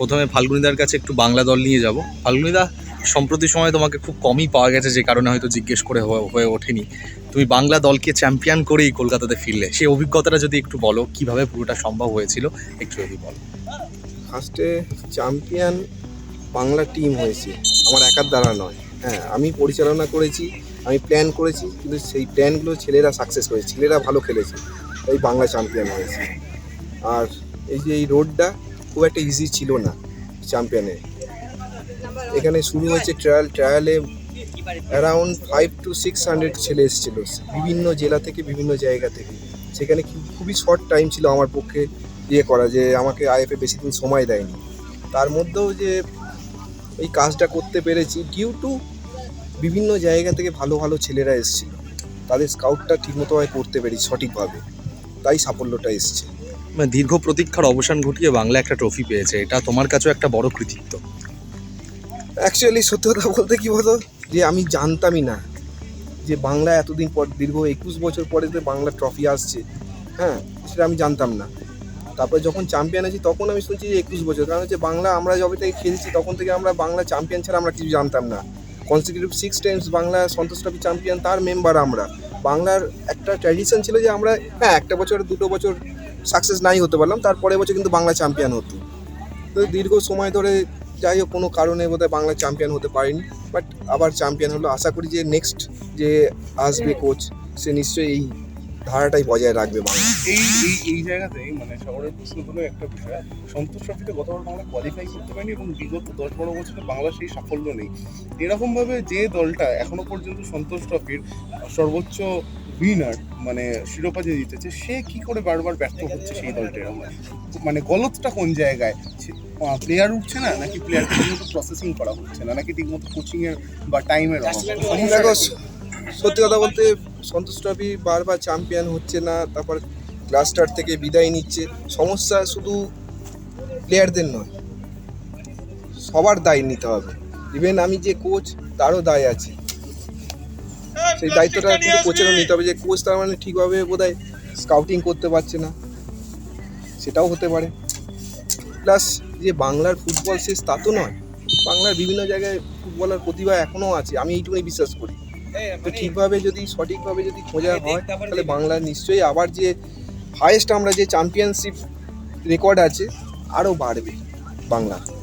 প্রথমে ফাল্গুনিদার কাছে একটু বাংলা দল নিয়ে যাব। ফাল্গুনিদা, সম্প্রতি সময় তোমাকে খুব কমই পাওয়া গেছে যে কারণে হয়তো জিজ্ঞেস করে হয়ে- ওঠেনি। তুমি বাংলা দলকে চ্যাম্পিয়ন করেই কলকাতাতে ফিরলে। সেই অভিজ্ঞতাটা যদি একটু বলো, কীভাবে পুরোটা সম্ভব হয়েছিল, একটু যদি বলো। ফার্স্টে চ্যাম্পিয়ন বাংলা টিম হয়েছে। আমার একার দ্বারা নয়। হ্যাঁ আমি পরিচালনা করেছি, আমি প্ল্যান করেছি, কিন্তু সেই প্ল্যানগুলো ছেলেরা সাকসেস করেছে, ছেলেরা ভালো খেলেছে। তাই বাংলা চ্যাম্পিয়ন হয়েছে। আর এই যে এই রোডটা খুব একটা ইজি ছিল না চ্যাম্পিয়নে এখানে শুরু হয়েছে trial ট্রায়ালে around five to six hundred ছেলে এসেছিল। বিভিন্ন জেলা থেকে, বিভিন্ন জায়গা থেকে। সেখানে খুবই শর্ট টাইম ছিল আমার পক্ষে ইয়ে করা যে আমাকে আইএফএ বেশি দিন সময় দেয়নি। তার মধ্যেও যে এই কাজটা করতে পেরেছি ডিউ টু বিভিন্ন জায়গা থেকে ভালো ভালো ছেলেরা এসেছিল। তাদের স্কাউটটা ঠিকমতোভাবে করতে পেরেছি সঠিকভাবে। তাই সাফল্যটা এসছে। দীর্ঘ প্রতীক্ষার অবসান ঘটিয়ে বাংলা একটা ট্রফি পেয়েছে। এটা তোমার কাছেও একটা বড় কৃতিত্ব। অ্যাকচুয়ালি সত্যি কথা বলতে কি বলতো? যে আমি জানতামই না যে বাংলা এতদিন পর, দীর্ঘ একুশ বছর পরে যে বাংলা ট্রফি আসছে হ্যাঁ সেটা আমি জানতাম না। তারপরে যখন চ্যাম্পিয়ন আছি, তখন আমি শুনছি যে একুশ বছর। কারণ হচ্ছে বাংলা আমরা যবে থেকে খেলছি, তখন থেকে আমরা বাংলা চ্যাম্পিয়ন ছাড়া আমরা কিছু জানতাম না। Consecutive six times Bangla Santosh trophy champion তার মেম্বার আমরা। বাংলার একটা ট্র্যাডিশন ছিল যে আমরা হ্যাঁ একটা বছর, দুটো বছর সাকসেস নাই হতে পারলাম। তারপরে বছর কিন্তু বাংলা চ্যাম্পিয়ন হতো। তো দীর্ঘ সময় ধরে যাই হোক কোনো কারণে বোধহয় বাংলা চ্যাম্পিয়ন হতে পারিনি। বাট আবার চ্যাম্পিয়ন হলো। আশা করি যে নেক্সট যে আসবে কোচ সে নিশ্চয়ই এই ধারাটাই বজায় রাখবে বাংলা। এই এই এই জায়গাতেই মানে শহরের প্রশ্ন হলো একটা বিষয়। সন্তোষ ট্রফিতে গতবার বাংলা কোয়ালিফাই করতে পারেনি এবং বিগত দশ বারো বছরে বাংলা সেই সাফল্য নেই। এরকমভাবে যে দলটা এখনও পর্যন্ত সন্তোষ ট্রফির সর্বোচ্চ উইনার মানে শিরোপা যে জিতেছে, সে কি করে বারবার ব্যর্থ হচ্ছে সেই দলটা মানে গলতটা কোন জায়গায়? প্লেয়ার উঠছে না, নাকি প্লেয়ার ঠিকমতো প্রসেসিং করা হচ্ছে না, নাকি ঠিকমতো কোচিং এর বা টাইমের সত্যি কথা বলতে সন্তোষ ট্রফি বারবার চ্যাম্পিয়ন হচ্ছে না, তারপর ক্লাস্টার থেকে বিদায় নিচ্ছে। সমস্যা শুধু প্লেয়ারদের নয়, সবার দায় নিতে হবে। ইভেন আমি যে কোচ তারও দায় আছে। সেই দায়িত্বটা কিন্তু কোচেরও নিতে হবে যে কোচ তার মানে ঠিকভাবে বোধহয় স্কাউটিং করতে পারছে না। সেটাও হতে পারে। প্লাস যে বাংলার ফুটবল শেষ তা তো নয়। বাংলার বিভিন্ন জায়গায় ফুটবলার প্রতিভা এখনও আছে। আমি এইটুকুনি বিশ্বাস করি। তো ঠিকভাবে যদি সঠিকভাবে যদি খোঁজা হয় তাহলে বাংলা নিশ্চয়ই আবার যে হায়েস্ট আমরা যে চ্যাম্পিয়নশিপ রেকর্ড আছে আরও বাড়বে বাংলা